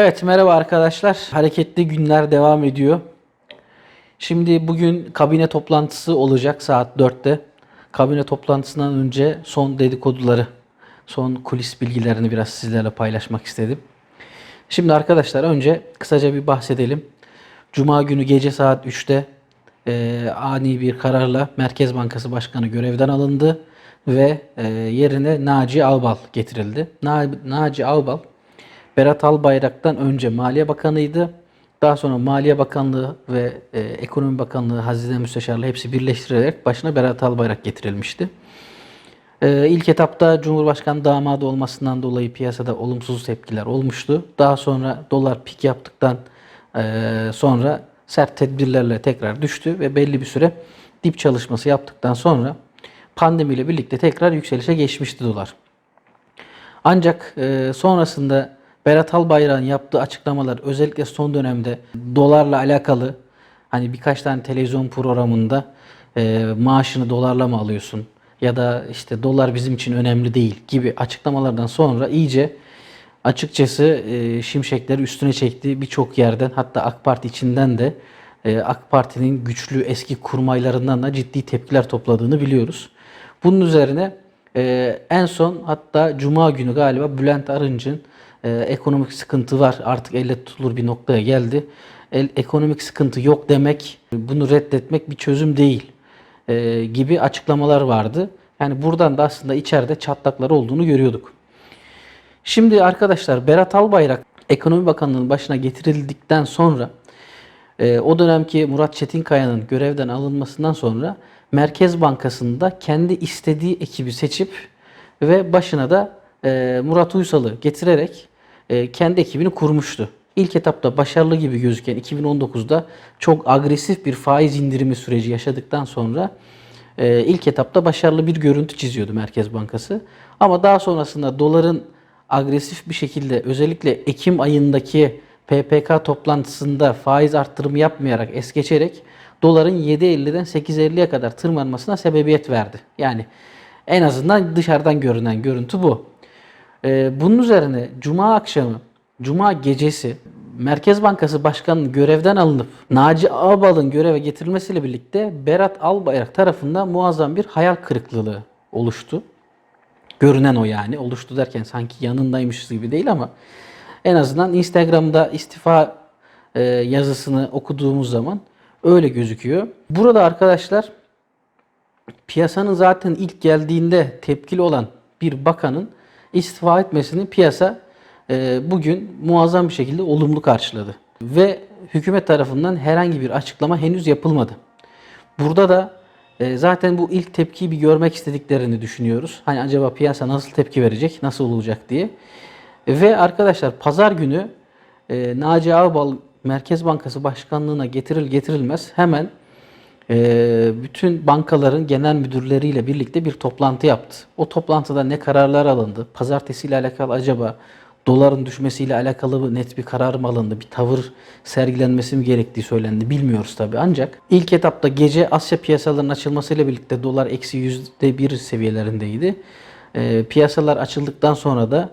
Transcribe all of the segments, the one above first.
Evet merhaba arkadaşlar. Hareketli günler devam ediyor. Şimdi bugün kabine toplantısı olacak saat 4'te. Kabine toplantısından önce son dedikoduları, son kulis bilgilerini biraz sizlerle paylaşmak istedim. Şimdi arkadaşlar önce kısaca bir bahsedelim. Cuma günü gece saat 3'te e, ani bir kararla Merkez Bankası Başkanı görevden alındı ve e, yerine Naci Ağbal getirildi. Na- Naci Ağbal Berat Albayrak'tan önce Maliye Bakanı'ydı. Daha sonra Maliye Bakanlığı ve e, Ekonomi Bakanlığı, Hazine Müsteşarlığı hepsi birleştirilerek başına Berat Albayrak getirilmişti. E, ilk etapta Cumhurbaşkanı damadı olmasından dolayı piyasada olumsuz tepkiler olmuştu. Daha sonra dolar pik yaptıktan e, sonra sert tedbirlerle tekrar düştü ve belli bir süre dip çalışması yaptıktan sonra pandemiyle birlikte tekrar yükselişe geçmişti dolar. Ancak e, sonrasında Berat Albayrak'ın yaptığı açıklamalar özellikle son dönemde dolarla alakalı hani birkaç tane televizyon programında e, maaşını dolarla mı alıyorsun ya da işte dolar bizim için önemli değil gibi açıklamalardan sonra iyice açıkçası e, şimşekleri üstüne çekti birçok yerden hatta AK Parti içinden de e, AK Parti'nin güçlü eski kurmaylarından da ciddi tepkiler topladığını biliyoruz. Bunun üzerine ee, en son hatta Cuma günü galiba Bülent Arınç'ın e, ekonomik sıkıntı var artık elle tutulur bir noktaya geldi. El, ekonomik sıkıntı yok demek, bunu reddetmek bir çözüm değil e, gibi açıklamalar vardı. Yani buradan da aslında içeride çatlaklar olduğunu görüyorduk. Şimdi arkadaşlar Berat Albayrak Ekonomi Bakanlığı'nın başına getirildikten sonra e, o dönemki Murat Çetinkaya'nın görevden alınmasından sonra Merkez Bankası'nda kendi istediği ekibi seçip ve başına da e, Murat Uysal'ı getirerek e, kendi ekibini kurmuştu. İlk etapta başarılı gibi gözüken 2019'da çok agresif bir faiz indirimi süreci yaşadıktan sonra e, ilk etapta başarılı bir görüntü çiziyordu Merkez Bankası. Ama daha sonrasında doların agresif bir şekilde özellikle Ekim ayındaki PPK toplantısında faiz arttırımı yapmayarak es geçerek doların 7.50'den 8.50'ye kadar tırmanmasına sebebiyet verdi. Yani en azından dışarıdan görünen görüntü bu. Ee, bunun üzerine Cuma akşamı, Cuma gecesi Merkez Bankası Başkanı'nın görevden alınıp Naci Ağbal'ın göreve getirilmesiyle birlikte Berat Albayrak tarafından muazzam bir hayal kırıklığı oluştu. Görünen o yani. Oluştu derken sanki yanındaymışız gibi değil ama en azından Instagram'da istifa e, yazısını okuduğumuz zaman öyle gözüküyor. Burada arkadaşlar piyasanın zaten ilk geldiğinde tepkili olan bir bakanın istifa etmesini piyasa e, bugün muazzam bir şekilde olumlu karşıladı. Ve hükümet tarafından herhangi bir açıklama henüz yapılmadı. Burada da e, zaten bu ilk tepkiyi bir görmek istediklerini düşünüyoruz. Hani acaba piyasa nasıl tepki verecek, nasıl olacak diye. Ve arkadaşlar pazar günü e, Naci Ağbal Merkez Bankası Başkanlığı'na getiril getirilmez hemen bütün bankaların genel müdürleriyle birlikte bir toplantı yaptı. O toplantıda ne kararlar alındı? Pazartesiyle alakalı acaba doların düşmesiyle alakalı net bir karar mı alındı? Bir tavır sergilenmesi mi gerektiği söylendi. Bilmiyoruz tabi. Ancak ilk etapta gece Asya piyasalarının açılmasıyla birlikte dolar eksi yüzde bir seviyelerindeydi. E, piyasalar açıldıktan sonra da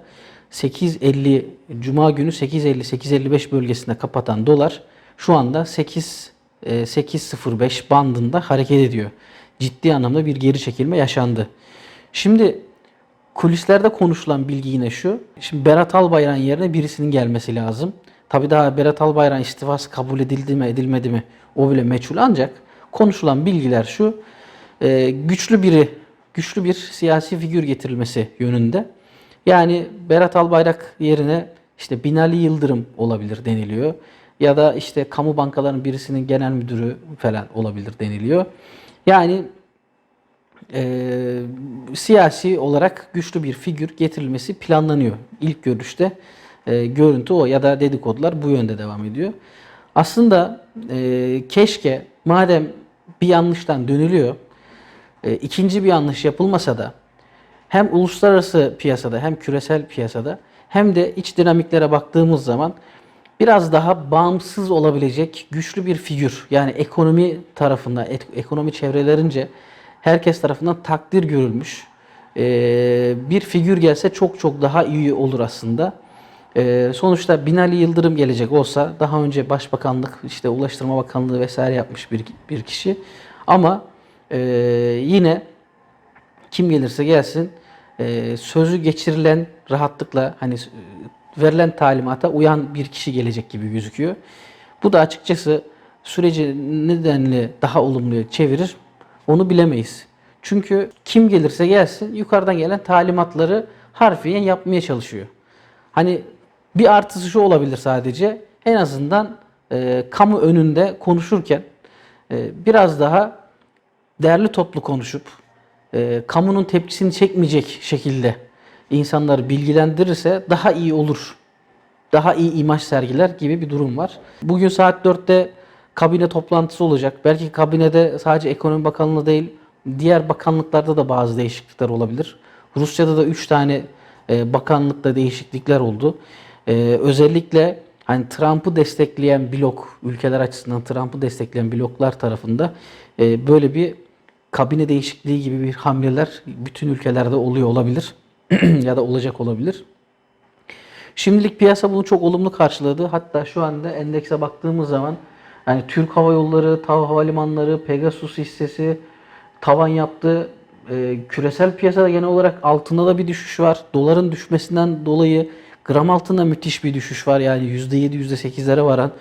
8.50 Cuma günü 8.50-8.55 bölgesinde kapatan dolar şu anda 8 e, 8.05 bandında hareket ediyor. Ciddi anlamda bir geri çekilme yaşandı. Şimdi kulislerde konuşulan bilgi yine şu. Şimdi Berat Albayrak'ın yerine birisinin gelmesi lazım. Tabii daha Berat Albayrak'ın istifası kabul edildi mi edilmedi mi o bile meçhul ancak konuşulan bilgiler şu. e, güçlü biri, güçlü bir siyasi figür getirilmesi yönünde. Yani Berat Albayrak yerine işte Binali Yıldırım olabilir deniliyor. Ya da işte kamu bankalarının birisinin genel müdürü falan olabilir deniliyor. Yani e, siyasi olarak güçlü bir figür getirilmesi planlanıyor. İlk görüşte e, görüntü o ya da dedikodular bu yönde devam ediyor. Aslında e, keşke madem bir yanlıştan dönülüyor, e, ikinci bir yanlış yapılmasa da hem uluslararası piyasada hem küresel piyasada hem de iç dinamiklere baktığımız zaman biraz daha bağımsız olabilecek güçlü bir figür. Yani ekonomi tarafından, ekonomi çevrelerince herkes tarafından takdir görülmüş ee, bir figür gelse çok çok daha iyi olur aslında. Ee, sonuçta Binali Yıldırım gelecek olsa daha önce Başbakanlık, işte Ulaştırma Bakanlığı vesaire yapmış bir, bir kişi. Ama e, yine kim gelirse gelsin e, sözü geçirilen rahatlıkla hani verilen talimata uyan bir kişi gelecek gibi gözüküyor. Bu da açıkçası süreci nedenle daha olumluya çevirir onu bilemeyiz. Çünkü kim gelirse gelsin yukarıdan gelen talimatları harfiyen yapmaya çalışıyor. Hani bir artısı şu olabilir sadece en azından e, kamu önünde konuşurken e, biraz daha değerli toplu konuşup e, kamunun tepkisini çekmeyecek şekilde insanları bilgilendirirse daha iyi olur. Daha iyi imaj sergiler gibi bir durum var. Bugün saat 4'te kabine toplantısı olacak. Belki kabinede sadece Ekonomi Bakanlığı değil, diğer bakanlıklarda da bazı değişiklikler olabilir. Rusya'da da 3 tane e, bakanlıkta değişiklikler oldu. E, özellikle hani Trump'ı destekleyen blok, ülkeler açısından Trump'ı destekleyen bloklar tarafında e, böyle bir kabine değişikliği gibi bir hamleler bütün ülkelerde oluyor olabilir ya da olacak olabilir. Şimdilik piyasa bunu çok olumlu karşıladı. Hatta şu anda endekse baktığımız zaman yani Türk Hava Yolları, TAV Havalimanları, Pegasus hissesi tavan yaptı. Ee, küresel piyasada genel olarak altında da bir düşüş var. Doların düşmesinden dolayı gram altında müthiş bir düşüş var. Yani %7, %8'lere varan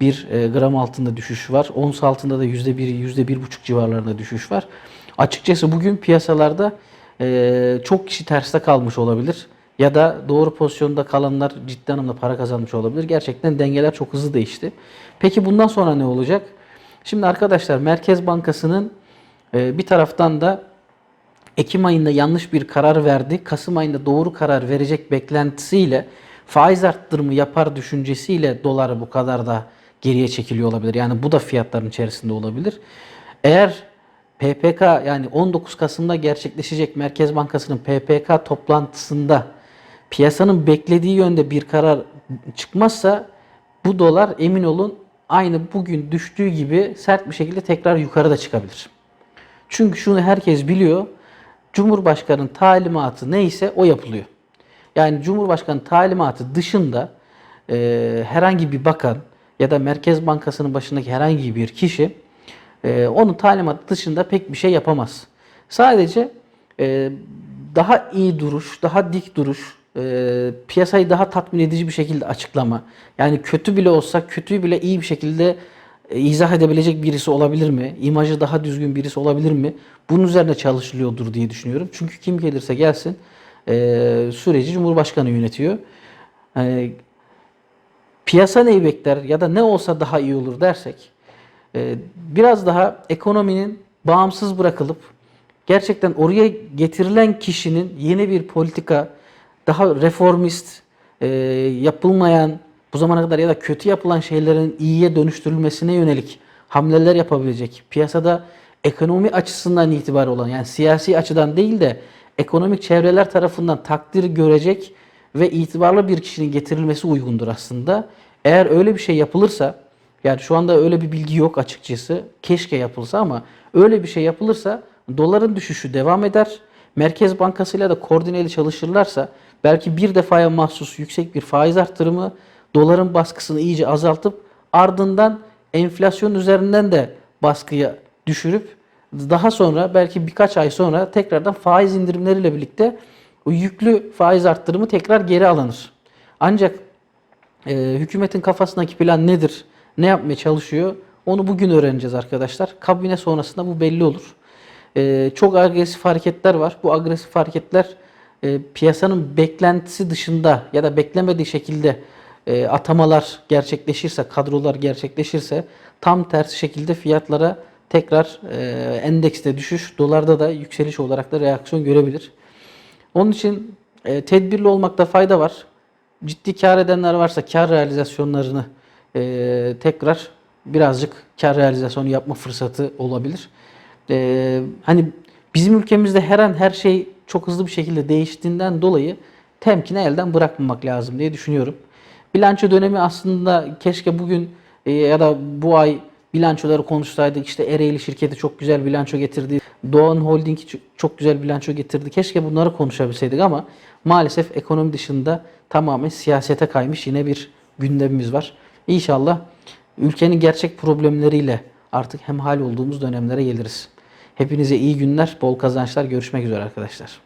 bir e, gram altında düşüş var. Ons altında da %1, %1,5 civarlarında düşüş var. Açıkçası bugün piyasalarda e, çok kişi terste kalmış olabilir. Ya da doğru pozisyonda kalanlar ciddi anlamda para kazanmış olabilir. Gerçekten dengeler çok hızlı değişti. Peki bundan sonra ne olacak? Şimdi arkadaşlar Merkez Bankası'nın e, bir taraftan da Ekim ayında yanlış bir karar verdi. Kasım ayında doğru karar verecek beklentisiyle faiz arttırımı yapar düşüncesiyle dolar bu kadar da geriye çekiliyor olabilir. Yani bu da fiyatların içerisinde olabilir. Eğer PPK yani 19 Kasım'da gerçekleşecek Merkez Bankası'nın PPK toplantısında piyasanın beklediği yönde bir karar çıkmazsa bu dolar emin olun aynı bugün düştüğü gibi sert bir şekilde tekrar yukarıda çıkabilir. Çünkü şunu herkes biliyor. Cumhurbaşkanının talimatı neyse o yapılıyor. Yani Cumhurbaşkanı talimatı dışında e, herhangi bir bakan ya da Merkez Bankası'nın başındaki herhangi bir kişi e, onun talimatı dışında pek bir şey yapamaz. Sadece e, daha iyi duruş, daha dik duruş, e, piyasayı daha tatmin edici bir şekilde açıklama. Yani kötü bile olsa kötüyü bile iyi bir şekilde e, izah edebilecek birisi olabilir mi? İmajı daha düzgün birisi olabilir mi? Bunun üzerine çalışılıyordur diye düşünüyorum. Çünkü kim gelirse gelsin e, süreci Cumhurbaşkanı yönetiyor. E, piyasa neyi bekler ya da ne olsa daha iyi olur dersek biraz daha ekonominin bağımsız bırakılıp gerçekten oraya getirilen kişinin yeni bir politika daha reformist e, yapılmayan bu zamana kadar ya da kötü yapılan şeylerin iyiye dönüştürülmesine yönelik hamleler yapabilecek, piyasada ekonomi açısından itibar olan yani siyasi açıdan değil de ekonomik çevreler tarafından takdir görecek ve itibarlı bir kişinin getirilmesi uygundur aslında. Eğer öyle bir şey yapılırsa, yani şu anda öyle bir bilgi yok açıkçası, keşke yapılsa ama öyle bir şey yapılırsa doların düşüşü devam eder. Merkez Bankası ile de koordineli çalışırlarsa belki bir defaya mahsus yüksek bir faiz arttırımı doların baskısını iyice azaltıp ardından enflasyon üzerinden de baskıya düşürüp daha sonra belki birkaç ay sonra tekrardan faiz indirimleriyle birlikte o yüklü faiz arttırımı tekrar geri alınır. Ancak e, hükümetin kafasındaki plan nedir? Ne yapmaya çalışıyor? Onu bugün öğreneceğiz arkadaşlar. Kabine sonrasında bu belli olur. E, çok agresif hareketler var. Bu agresif hareketler e, piyasanın beklentisi dışında ya da beklemediği şekilde e, atamalar gerçekleşirse, kadrolar gerçekleşirse tam tersi şekilde fiyatlara tekrar e, endekste düşüş, dolarda da yükseliş olarak da reaksiyon görebilir. Onun için e, tedbirli olmakta fayda var. Ciddi kar edenler varsa kar realizasyonlarını e, tekrar birazcık kar realizasyonu yapma fırsatı olabilir. E, hani bizim ülkemizde her an her şey çok hızlı bir şekilde değiştiğinden dolayı temkini elden bırakmamak lazım diye düşünüyorum. Bilanço dönemi aslında keşke bugün e, ya da bu ay bilançoları konuşsaydık. İşte Ereğli şirketi çok güzel bilanço getirdi. Doğan Holding çok güzel bilanço getirdi. Keşke bunları konuşabilseydik ama maalesef ekonomi dışında tamamen siyasete kaymış yine bir gündemimiz var. İnşallah ülkenin gerçek problemleriyle artık hemhal olduğumuz dönemlere geliriz. Hepinize iyi günler, bol kazançlar. Görüşmek üzere arkadaşlar.